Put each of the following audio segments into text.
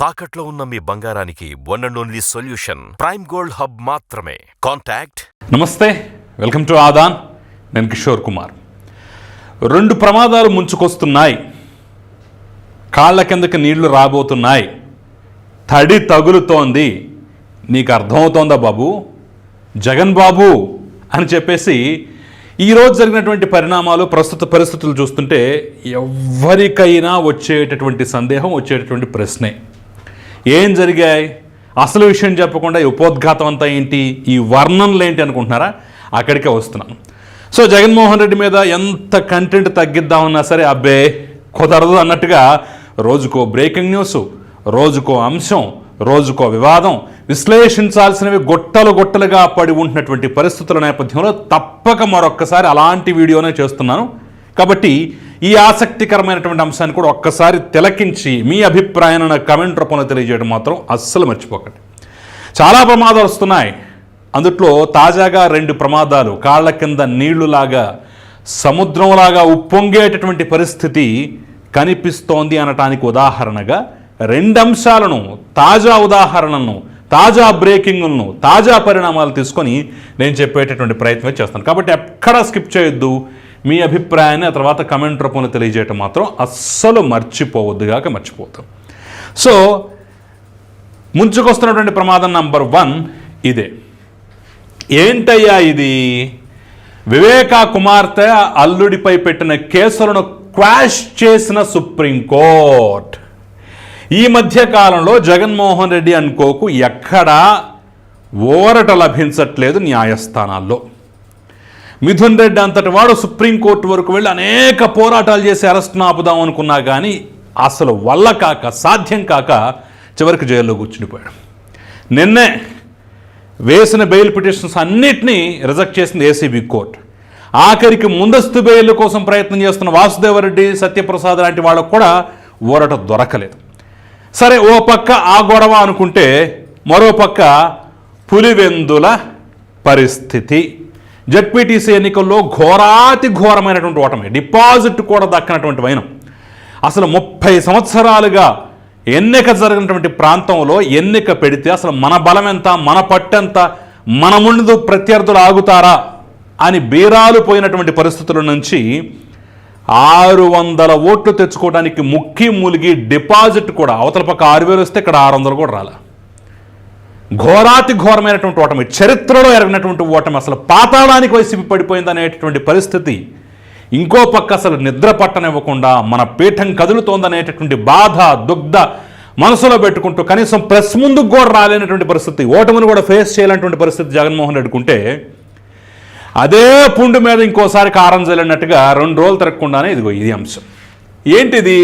తాకట్లో ఉన్న మీ బంగారానికి one and only solution prime gold hub మాత్రమే. కాంటాక్ట్ నమస్తే వెల్కమ్ టు ఆదాన్. నేను కిషోర్ కుమార్. రెండు ప్రమాదాలు ముంచుకొస్తున్నాయి. కాళ్ళ కిందకి నీళ్ళు రాబోతున్నాయి. తడి తగులుతోంది. నీకు అర్థమవుతోందా బాబు? జగన్ బాబు అని చెప్పేసి ఈరోజు జరిగినటువంటి పరిణామాలు ప్రస్తుత పరిస్థితులు చూస్తుంటే ఎవరికైనా వచ్చేటటువంటి సందేహం వచ్చేటటువంటి ప్రశ్నే. ఏం జరిగాయి? అసలు విషయం చెప్పకుండా ఈ ఉపోద్ఘాతం అంతా ఏంటి? ఈ వర్ణనలు ఏంటి అనుకుంటున్నారా? అక్కడికే వస్తున్నాను. సో జగన్మోహన్ రెడ్డి మీద ఎంత కంటెంట్ తగ్గిద్దామన్నా సరే అబ్బే కుదరదు అన్నట్టుగా రోజుకో బ్రేకింగ్ న్యూస్ రోజుకో అంశం రోజుకో వివాదం విశ్లేషించాల్సినవి గొట్టలు గొట్టలుగా పడి ఉంటున్నటువంటి పరిస్థితుల నేపథ్యంలో తప్పక మరొక్కసారి అలాంటి వీడియోనే చేస్తున్నాను. కాబట్టి ఈ ఆసక్తికరమైనటువంటి అంశాన్ని కూడా ఒక్కసారి తిలకించి మీ అభిప్రాయాన్ని నాకు కమెంట్ రూపంలో తెలియజేయడం మాత్రం అస్సలు మర్చిపోకండి. చాలా ప్రమాదాలు వస్తున్నాయి. అందుట్లో తాజాగా రెండు ప్రమాదాలు. కాళ్ళ కింద నీళ్ళులాగా సముద్రంలాగా ఉప్పొంగేటటువంటి పరిస్థితి కనిపిస్తోంది అనటానికి ఉదాహరణగా రెండు అంశాలను తాజా ఉదాహరణను తాజా బ్రేకింగ్లను తాజా పరిణామాలు తీసుకొని నేను చెప్పేటటువంటి ప్రయత్నం చేస్తాను. కాబట్టి ఎక్కడా స్కిప్ చేయొద్దు. మీ అభిప్రాయాన్ని ఆ తర్వాత కమెంట్ రూపంలో తెలియజేయటం మాత్రం అస్సలు మర్చిపోవద్దుగాక మర్చిపోతాం. సో ముంచుకొస్తున్నటువంటి ప్రమాదం నంబర్ వన్ ఇదే. ఏంటయ్యా ఇది? వివేకా కుమార్తె అల్లుడిపై పెట్టిన కేసులను క్వాష్ చేసిన సుప్రీంకోర్ట్. ఈ మధ్య కాలంలో జగన్మోహన్ రెడ్డి అనుకోకు ఎక్కడా ఓరట లభించట్లేదు న్యాయస్థానాల్లో. మిథున్ రెడ్డి అంతటి వాడు సుప్రీంకోర్టు వరకు వెళ్ళి అనేక పోరాటాలు చేసి అరెస్ట్ను ఆపుదాం అనుకున్నా కానీ అసలు వల్ల కాక సాధ్యం కాక చివరికి జైల్లో కూర్చుండిపోయాడు. నిన్నే వేసిన బెయిల్ పిటిషన్స్ అన్నిటినీ రిజెక్ట్ చేసింది ఏసీబీ కోర్టు. ఆఖరికి ముందస్తు బెయిల్ కోసం ప్రయత్నం చేస్తున్న వాసుదేవరెడ్డి సత్యప్రసాద్ లాంటి వాళ్ళకు కూడా ఊరట దొరకలేదు. సరే ఓ పక్క ఆ గొడవ అనుకుంటే మరో పక్క పులివెందుల పరిస్థితి జడ్పీటీసీ ఎన్నికల్లో ఘోరాతి ఘోరమైనటువంటి ఓటమి. డిపాజిట్ కూడా దక్కనటువంటి వైనం. అసలు ముప్పై సంవత్సరాలుగా ఎన్నిక జరిగినటువంటి ప్రాంతంలో ఎన్నిక పెడితే అసలు మన బలం ఎంత మన పట్టెంత మన ముందు ప్రత్యర్థులు ఆగుతారా అని బీరాలు పోయినటువంటి పరిస్థితుల నుంచి ఆరు వందల ఓట్లు తెచ్చుకోవడానికి ముక్కి మూలిగి డిపాజిట్ కూడా అవతల పక్క ఆరు వేలు వస్తే ఇక్కడ ఆరు వందలు కూడా రాలే. ఘోరాతి ఘోరమైనటువంటి ఓటమి చరిత్రలో ఎరగినటువంటి ఓటమి అసలు పాతాళానికి వైసీపీ పడిపోయింది అనేటటువంటి పరిస్థితి. ఇంకో పక్క అసలు నిద్ర పట్టనివ్వకుండా మన పీఠం కదులుతోందనేటటువంటి బాధ దుగ్ధ మనసులో పెట్టుకుంటూ కనీసం ప్రెస్ ముందుకు కూడా రాలేనటువంటి పరిస్థితి ఓటమిని కూడా ఫేస్ చేయాలన్నటువంటి పరిస్థితి జగన్మోహన్ రెడ్డి ఉంటే అదే పుండు మీద ఇంకోసారి కారం జల్లినట్టుగా రెండు రోజులు తిరగకుండానే ఇదిగో ఇది అంశం. ఏంటిది?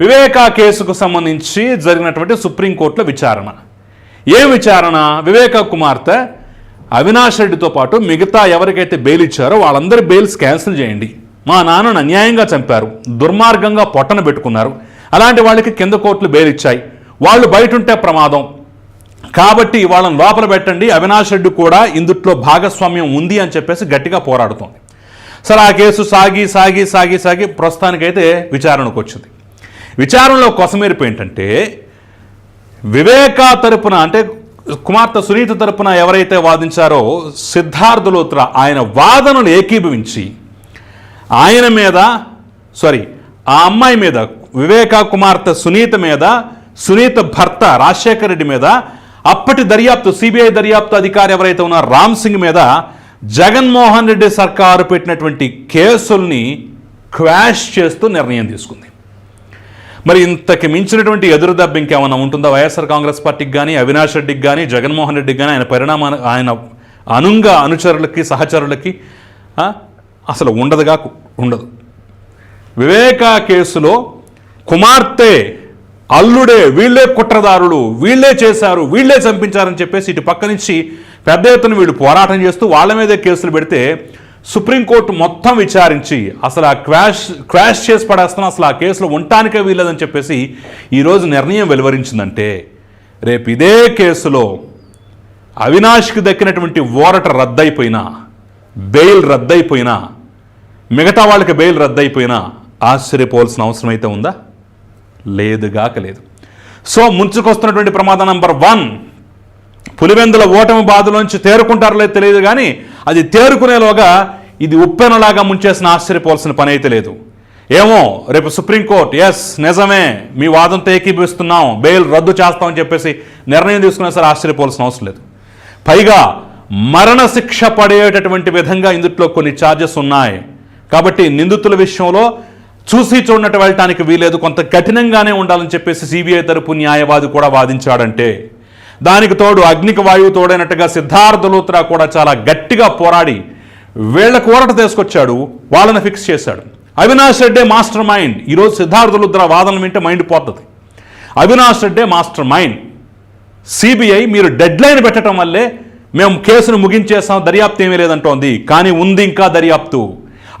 వివేకా కేసుకు సంబంధించి జరిగినటువంటి సుప్రీంకోర్టులో విచారణ. ఏ విచారణ? వివేక కుమార్తె అవినాష్ రెడ్డితో పాటు మిగతా ఎవరికైతే బెయిల్ ఇచ్చారో వాళ్ళందరి బెయిల్స్ క్యాన్సిల్ చేయండి. మా నాన్నను అన్యాయంగా చంపారు. దుర్మార్గంగా పొట్టన పెట్టుకున్నారు. అలాంటి వాళ్ళకి కింద కోర్టులు బెయిల్ ఇచ్చాయి. వాళ్ళు బయట ఉంటే ప్రమాదం. కాబట్టి వాళ్ళని లోపల పెట్టండి. అవినాష్ రెడ్డి కూడా ఇందుట్లో భాగస్వామ్యం ఉంది అని చెప్పేసి గట్టిగా పోరాడుతోంది. సరే ఆ కేసు సాగి సాగి సాగి సాగి ప్రస్తుతానికైతే విచారణకు వచ్చింది. విచారణలో కొసమేరిపు ఏంటంటే వివేకా తరపున అంటే కుమార్తె సునీత తరపున ఎవరైతే వాదించారో సిద్ధార్థ లోత్ర ఆయన వాదనలు ఏకీభవించి ఆయన మీద సారీ ఆ అమ్మాయి మీద వివేకా కుమార్తె సునీత మీద సునీత భర్త రాజశేఖర్ రెడ్డి మీద అప్పటి దర్యాప్తు సిబిఐ దర్యాప్తు అధికారి ఎవరైతే ఉన్నారో రామ్ సింగ్ మీద జగన్మోహన్ రెడ్డి సర్కారు పెట్టినటువంటి కేసుల్ని క్వాష్ చేస్తూ నిర్ణయం తీసుకుంది. మరి ఇంతకి మించినటువంటి ఎదురు దెబ్బ ఇంకేమైనా ఉంటుందా? వైఎస్ఆర్ కాంగ్రెస్ పార్టీకి కానీ అవినాష్ రెడ్డికి కానీ జగన్మోహన్ రెడ్డికి కానీ ఆయన పరిణామాన్ని ఆయన అనుంగ అనుచరులకి సహచరులకి అసలు ఉండదుగా ఉండదు. వివేకా కేసులో కుమార్తె అల్లుడే వీళ్ళే కుట్రదారులు వీళ్ళే చేశారు వీళ్ళే చంపించారని చెప్పేసి ఇటు పక్క నుంచి పెద్ద ఎత్తున వీళ్ళు పోరాటం చేస్తూ వాళ్ళ మీదే కేసులు పెడితే సుప్రీంకోర్టు మొత్తం విచారించి అసలు ఆ క్వాష్ క్వాష్ చేసి పడేస్తున్నా అసలు ఆ కేసులో ఉండటానికే వీల్లేదని చెప్పేసి ఈరోజు నిర్ణయం వెలువరించిందంటే రేపు ఇదే కేసులో అవినాష్కి దక్కినటువంటి ఓరట రద్దయిపోయినా బెయిల్ రద్దయిపోయినా మిగతా వాళ్ళకి బెయిల్ రద్దయిపోయినా ఆశ్చర్యపోవాల్సిన అవసరం అయితే ఉందా? లేదుగాక లేదు. సో ముంచుకొస్తున్నటువంటి ప్రమాదం నంబర్ వన్. పులివెందుల ఓటమి బాధలోంచి తేరుకుంటారో లేదు తెలియదు కానీ అది తేరుకునేలోగా ఇది ఉప్పెనలాగా ముంచేసిన ఆశ్చర్యపోవాల్సిన పని అయితే లేదు. ఏమో రేపు సుప్రీంకోర్టు ఎస్ నిజమే మీ వాదంతో ఏకీభవిస్తున్నాం బెయిల్ రద్దు చేస్తామని చెప్పేసి నిర్ణయం తీసుకున్నా సరే ఆశ్చర్యపోవాల్సిన అవసరం లేదు. పైగా మరణశిక్ష పడేటటువంటి విధంగా ఇందుట్లో కొన్ని ఛార్జెస్ ఉన్నాయి. కాబట్టి నిందితుల విషయంలో చూసి చూడనట్టు వెళ్ళటానికి వీలేదు కొంత కఠినంగానే ఉండాలని చెప్పేసి సిబిఐ తరపు న్యాయవాది కూడా వాదించాడంటే దానికి తోడు అగ్నికి వాయువు తోడైనట్టుగా సిద్ధార్థ లూత్రా కూడా చాలా గట్టిగా పోరాడి వీళ్ళ కోరట తీసుకొచ్చాడు వాళ్ళని ఫిక్స్ చేశాడు. అవినాష్ రెడ్డే మాస్టర్ మైండ్. ఈరోజు సిద్ధార్థ లూత్రా వాదనలు వింటే మైండ్ పోతుంది. అవినాష్ రెడ్డే మాస్టర్ మైండ్. సిబిఐ మీరు డెడ్ లైన్ పెట్టడం వల్లే మేము కేసును ముగించేస్తాం దర్యాప్తు ఏమీ లేదంటోంది. కానీ ఉంది ఇంకా దర్యాప్తు.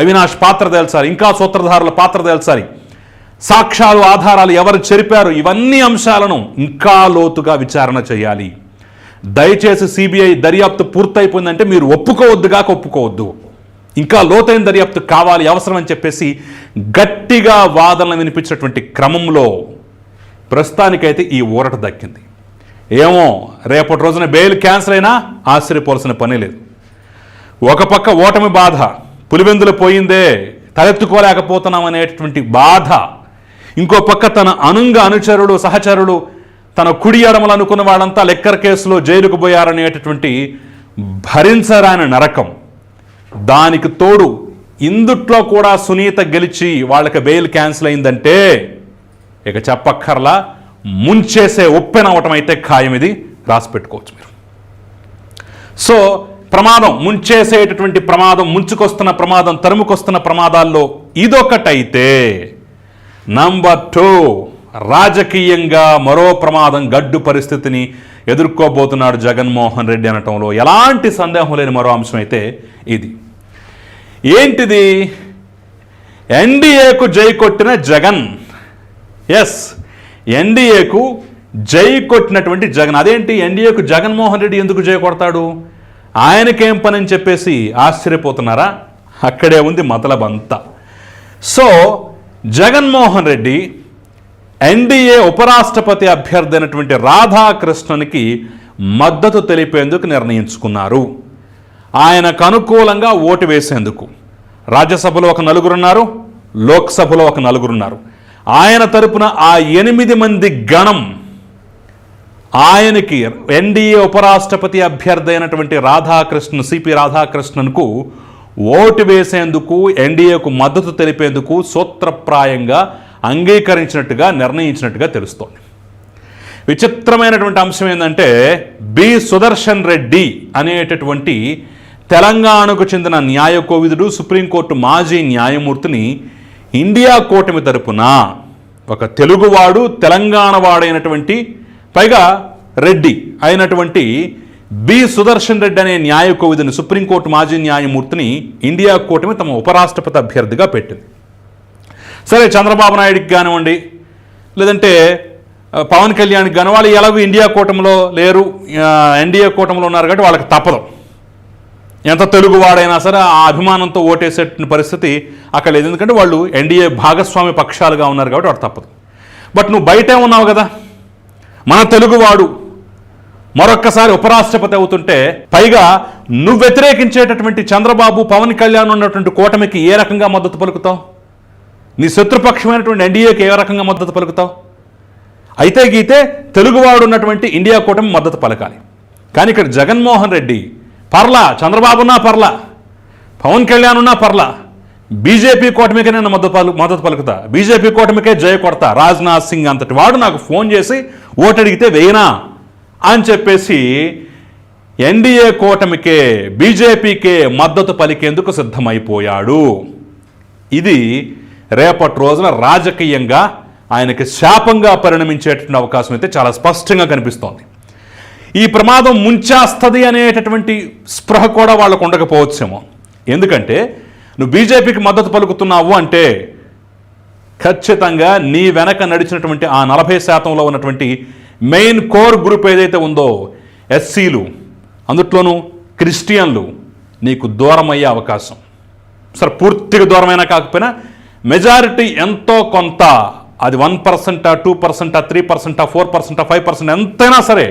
అవినాష్ పాత్ర తేల్చాలి ఇంకా సూత్రధారుల పాత్ర తేల్చాలి. సాక్ష్యాలు ఆధారాలు ఎవరు చెరిపారు ఇవన్నీ అంశాలను ఇంకా లోతుగా విచారణ చేయాలి. దయచేసి సిబిఐ దర్యాప్తు పూర్తయిపోయిందంటే మీరు ఒప్పుకోవద్దుగా ఒప్పుకోవద్దు. ఇంకా లోతైన దర్యాప్తు కావాలి అవసరం అని చెప్పేసి గట్టిగా వాదనలు వినిపించినటువంటి క్రమంలో ప్రస్తుతానికైతే ఈ ఊరట దక్కింది. ఏమో రేపటి రోజున బెయిల్ క్యాన్సిల్ అయినా ఆశ్చర్యపోవాల్సిన పని లేదు. ఒక పక్క ఓటమి బాధ పులివెందులు పోయిందే తలెత్తుకోలేకపోతున్నాం అనేటటువంటి బాధ ఇంకో పక్క తన అనుంగ అనుచరుడు సహచరుడు తన కుడి ఎడమలు అనుకున్న వాళ్ళంతా లెక్కర్ కేసులో జైలుకు పోయారనేటటువంటి భరించరాని నరకం. దానికి తోడు ఇందుట్లో కూడా సునీత గెలిచి వాళ్ళకి బెయిల్ క్యాన్సిల్ అయిందంటే ఇక చెప్పక్కర్లా ముంచేసే ఒప్పెనవటం అయితే ఖాయం ఇది రాసి పెట్టుకోవచ్చు మీరు. సో ప్రమాదం ముంచేసేటటువంటి ప్రమాదం ముంచుకొస్తున్న ప్రమాదం తరుముకొస్తున్న ప్రమాదాల్లో ఇదొకటైతే నంబర్ టూ రాజకీయంగా మరో ప్రమాదం గడ్డు పరిస్థితిని ఎదుర్కోబోతున్నాడు జగన్మోహన్ రెడ్డి అనటంలో ఎలాంటి సందేహం లేని మరో అంశం అయితే ఇది. ఏంటిది? ఎన్డీఏకు జై కొట్టిన జగన్. ఎస్ ఎన్డీఏకు జై కొట్టినటువంటి జగన్. అదేంటి? ఎన్డీఏకు జగన్మోహన్ రెడ్డి ఎందుకు జై కొడతాడు? ఆయనకేం పని అని చెప్పేసి ఆశ్చర్యపోతున్నారా? అక్కడే ఉంది మతలబంతా. సో జగన్మోహన్ రెడ్డి ఎన్డీఏ ఉపరాష్ట్రపతి అభ్యర్థి అయినటువంటి రాధాకృష్ణన్కి మద్దతు తెలిపేందుకు నిర్ణయించుకున్నారు. ఆయనకు అనుకూలంగా ఓటు వేసేందుకు. రాజ్యసభలో ఒక నలుగురున్నారు లోక్సభలో ఒక నలుగురున్నారు ఆయన తరపున ఆ ఎనిమిది మంది గణం ఆయనకి ఎన్డీఏ ఉపరాష్ట్రపతి అభ్యర్థి అయినటువంటి రాధాకృష్ణ సిపి రాధాకృష్ణన్కు ఓటు వేసేందుకు ఎన్డీఏకు మద్దతు తెలిపేందుకు సూత్రప్రాయంగా అంగీకరించినట్టుగా నిర్ణయించినట్టుగా తెలుస్తోంది. విచిత్రమైనటువంటి అంశం ఏంటంటే బి. సుదర్శన్ రెడ్డి అనేటటువంటి తెలంగాణకు చెందిన న్యాయ కోవిదుడు సుప్రీంకోర్టు మాజీ న్యాయమూర్తిని ఇండియా కూటమి తరపున ఒక తెలుగువాడు తెలంగాణ వాడైనటువంటి పైగా రెడ్డి అయినటువంటి బి. సుదర్శన్ రెడ్డి అనే న్యాయ కోవిదుని సుప్రీంకోర్టు మాజీ న్యాయమూర్తిని ఇండియా కూటమి తమ ఉపరాష్ట్రపతి అభ్యర్థిగా పెట్టింది. సరే చంద్రబాబు నాయుడికి కానివ్వండి లేదంటే పవన్ కళ్యాణ్కి కానీ వాళ్ళు ఎలాగో ఇండియా కూటమిలో లేరు ఎన్డీఏ కూటమిలో ఉన్నారు కాబట్టి వాళ్ళకి తప్పదు. ఎంత తెలుగువాడైనా సరే ఆ అభిమానంతో ఓటేసే పరిస్థితి అక్కడ లేదు. ఎందుకంటే వాళ్ళు ఎన్డీఏ భాగస్వామి పక్షాలుగా ఉన్నారు కాబట్టి వాడు తప్పదు. బట్ నువ్వు బయటే ఉన్నావు కదా. మన తెలుగువాడు మరొక్కసారి ఉపరాష్ట్రపతి అవుతుంటే పైగా నువ్వు వ్యతిరేకించేటటువంటి చంద్రబాబు పవన్ కళ్యాణ్ ఉన్నటువంటి కూటమికి ఏ రకంగా మద్దతు పలుకుతావు? నీ శత్రుపక్షమైనటువంటి ఎన్డీఏకి ఏ రకంగా మద్దతు పలుకుతావు? అయితే గీతే తెలుగువాడు ఉన్నటువంటి ఇండియా కూటమి మద్దతు పలకాలి. కానీ ఇక్కడ జగన్మోహన్ రెడ్డి పర్లా చంద్రబాబున్నా పర్లా పవన్ కళ్యాణ్ ఉన్నా పర్లా బీజేపీ కూటమికి నేను మద్దతు పలు మద్దతు పలుకుతా. బీజేపీ కూటమికే జయ కొడతా రాజ్నాథ్ సింగ్ అంతటి వాడు నాకు ఫోన్ చేసి ఓటడిగితే వేయనా? అని చెప్పేసి ఎన్డీఏ కూటమికే బీజేపీకే మద్దతు పలికేందుకు సిద్ధమైపోయాడు. ఇది రేపటి రోజున రాజకీయంగా ఆయనకి శాపంగా పరిణమించేటువంటి అవకాశం అయితే చాలా స్పష్టంగా కనిపిస్తోంది. ఈ ప్రమాదం ముంచేస్తుంది అనేటటువంటి స్పృహ కూడా వాళ్ళకు ఉండకపోవచ్చేమో. ఎందుకంటే నువ్వు బీజేపీకి మద్దతు పలుకుతున్నావు అంటే ఖచ్చితంగా నీ వెనక నడిచినటువంటి ఆ నలభై శాతంలో ఉన్నటువంటి మెయిన్ కోర్ గ్రూప్ ఏదైతే ఉందో ఎస్సీలు అందుట్లోనూ క్రిస్టియన్లు నీకు దూరం అయ్యే అవకాశం. సరే పూర్తిగా దూరమైనా కాకపోయినా మెజారిటీ ఎంతో కొంత అది వన్ పర్సెంటా టూ పర్సెంటా త్రీ పర్సెంటా ఫోర్ పర్సెంటా ఫైవ్ పర్సెంట్ ఎంతైనా సరే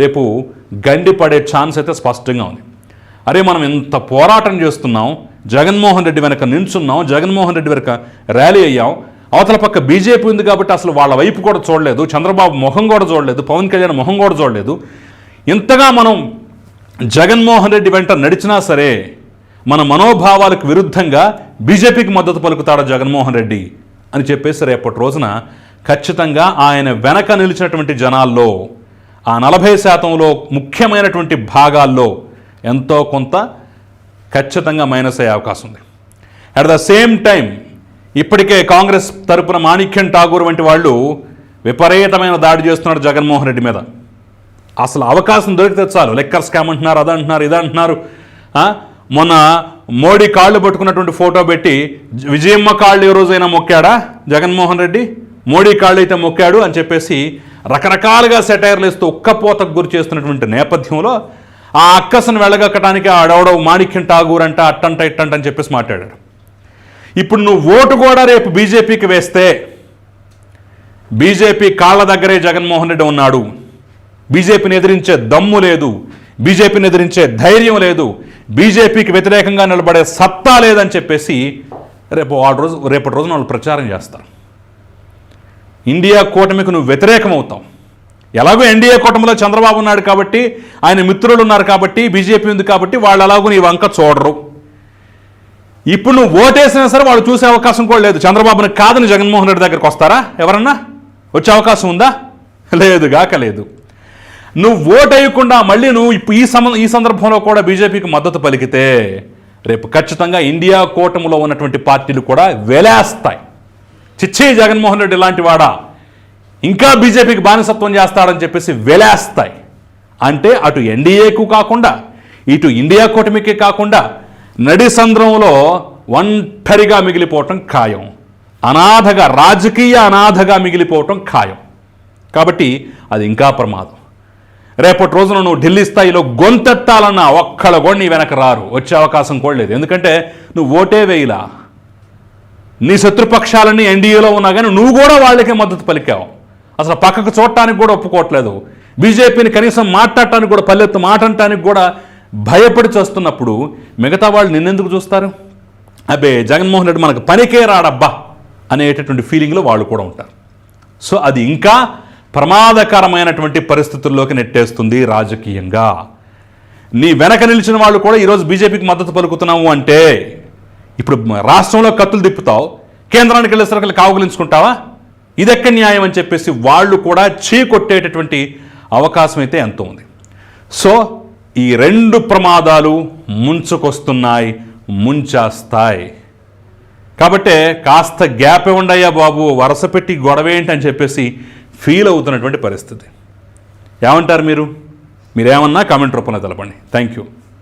రేపు గండి పడే ఛాన్స్ అయితే స్పష్టంగా ఉంది. అరే మనం ఇంత పోరాటం చేస్తున్నాం జగన్మోహన్ రెడ్డి వెనక నించున్నాం జగన్మోహన్ రెడ్డి వెనక ర్యాలీ అయ్యాం అవతల పక్క బీజేపీ ఉంది కాబట్టి అసలు వాళ్ళ వైపు కూడా చూడలేదు. చంద్రబాబు మొహం కూడా చూడలేదు. పవన్ కళ్యాణ్ మొహం కూడా చూడలేదు. ఇంతగా మనం జగన్మోహన్ రెడ్డి వెంట నడిచినా సరే మన మనోభావాలకు విరుద్ధంగా బీజేపీకి మద్దతు పలుకుతాడు జగన్మోహన్ రెడ్డి అని చెప్పేసి రేపటి రోజున ఖచ్చితంగా ఆయన వెనక నిలిచినటువంటి జనాల్లో ఆ నలభై శాతంలో ముఖ్యమైనటువంటి భాగాల్లో ఎంతో కొంత ఖచ్చితంగా మైనస్ అయ్యే అవకాశం ఉంది. అట్ ద సేమ్ టైం ఇప్పటికే కాంగ్రెస్ తరపున మాణిక్యం ఠాగూర్ వంటి వాళ్ళు విపరీతమైన దాడి చేస్తున్నారు జగన్మోహన్ రెడ్డి మీద. అసలు అవకాశం దొరికితే చాలు. లెక్కర్ స్కామ్ అంటున్నారు అదంటున్నారు ఇదంటున్నారు మొన్న మోడీ కాళ్ళు పట్టుకున్నటువంటి ఫోటో పెట్టి విజయమ్మ కాళ్ళు ఏ రోజైనా మొక్కాడా జగన్మోహన్ రెడ్డి? మోడీ కాళ్ళు అయితే మొక్కాడు అని చెప్పేసి రకరకాలుగా సెటైర్లు వేస్తూ ఉక్కపోతకు గురి చేస్తున్నటువంటి నేపథ్యంలో ఆ అక్కసను వెళ్ళగక్కడానికి ఆడవడవు మాణిక్యం ఠాగూర్ అంట అట్టంట ఇట్టంట అని చెప్పేసి మాట్లాడాడు ఇప్పుడు నువ్వు ఓటు కూడా రేపు బీజేపీకి వేస్తే బీజేపీ కాళ్ళ దగ్గరే జగన్మోహన్ రెడ్డి ఉన్నాడు. బీజేపీని ఎదిరించే దమ్ము లేదు. బీజేపీని ఎదిరించే ధైర్యం లేదు. బీజేపీకి వ్యతిరేకంగా నిలబడే సత్తా లేదని చెప్పేసి రేపు ఆ రోజు రేపటి రోజున వాళ్ళు ప్రచారం చేస్తారు. ఇండియా కూటమికి నువ్వు వ్యతిరేకం అవుతావు ఎలాగో ఎన్డీఏ కూటమిలో చంద్రబాబు ఉన్నాడు కాబట్టి ఆయన మిత్రులు ఉన్నారు కాబట్టి బీజేపీ ఉంది కాబట్టి వాళ్ళు ఎలాగో నీ వంక చూడరు. ఇప్పుడు నువ్వు ఓటేసినా సరే వాళ్ళు చూసే అవకాశం కూడా లేదు. చంద్రబాబుని కాదని జగన్మోహన్ రెడ్డి దగ్గరికి వస్తారా? ఎవరన్నా? వచ్చే అవకాశం ఉందా? లేదు గాక లేదు. నువ్వు ఓటు వేయకుండా మళ్ళీ నువ్వు ఇప్పుడు ఈ సమ ఈ సందర్భంలో కూడా బీజేపీకి మద్దతు పలికితే రేపు ఖచ్చితంగా ఇండియా కూటమిలో ఉన్నటువంటి పార్టీలు కూడా వెలేస్తాయి. చిచ్చే జగన్మోహన్ రెడ్డి ఇలాంటి వాడా? ఇంకా బీజేపీకి బానిసత్వం చేస్తాడని చెప్పేసి వెలేస్తాయి. అంటే అటు ఎన్డీఏకు కాకుండా ఇటు ఇండియా కూటమికి కాకుండా నడి సంద్రంలో ఒంటరిగా మిగిలిపోవటం ఖాయం. అనాథగా రాజకీయ అనాథగా మిగిలిపోవటం ఖాయం. కాబట్టి అది ఇంకా ప్రమాదం. రేపటి రోజున నువ్వు ఢిల్లీ స్థాయిలో గొంతెత్తాలన్న ఒక్కళ్ళ కూడా నీ వెనక రారు. వచ్చే అవకాశం కూడా లేదు. ఎందుకంటే నువ్వు ఓటే వేయలా. నీ శత్రుపక్షాలన్నీ ఎన్డీఏలో ఉన్నా కానీ నువ్వు కూడా వాళ్ళకే మద్దతు పలికావు. అసలు పక్కకు చూడటానికి కూడా ఒప్పుకోవట్లేదు. బీజేపీని కనీసం మాట్లాడటానికి కూడా పల్లెత్తు మాట అనటానికి కూడా భయపడి చేస్తున్నప్పుడు మిగతా వాళ్ళు నిన్నెందుకు చూస్తారు? అబ్బే జగన్మోహన్ రెడ్డి మనకు పనికే రాడబ్బా అనేటటువంటి ఫీలింగ్లో వాళ్ళు కూడా ఉంటారు. సో అది ఇంకా ప్రమాదకరమైనటువంటి పరిస్థితుల్లోకి నెట్టేస్తుంది రాజకీయంగా. నీ వెనక నిలిచిన వాళ్ళు కూడా ఈరోజు బీజేపీకి మద్దతు పలుకుతున్నావు అంటే ఇప్పుడు రాష్ట్రంలో కత్తులు తిప్పుతావు కేంద్రానికి వెళ్ళేసరికి కావుగలించుకుంటావా? ఇదెక్క న్యాయం అని చెప్పేసి వాళ్ళు కూడా చీకొట్టేటటువంటి అవకాశం అయితే ఎంతో ఉంది. సో ఈ రెండు ప్రమాదాలు ముంచుకొస్తున్నాయి ముంచేస్తాయి. కాబట్టే కాస్త గ్యాప్ ఇవ్వండి బాబు వరుస పెట్టి గొడవ ఏంటి అని చెప్పేసి ఫీల్ అవుతున్నటువంటి పరిస్థితి. ఏమంటారు మీరు? మీరేమన్నా కామెంట్ రూపంలో తెలపండి. Thank you.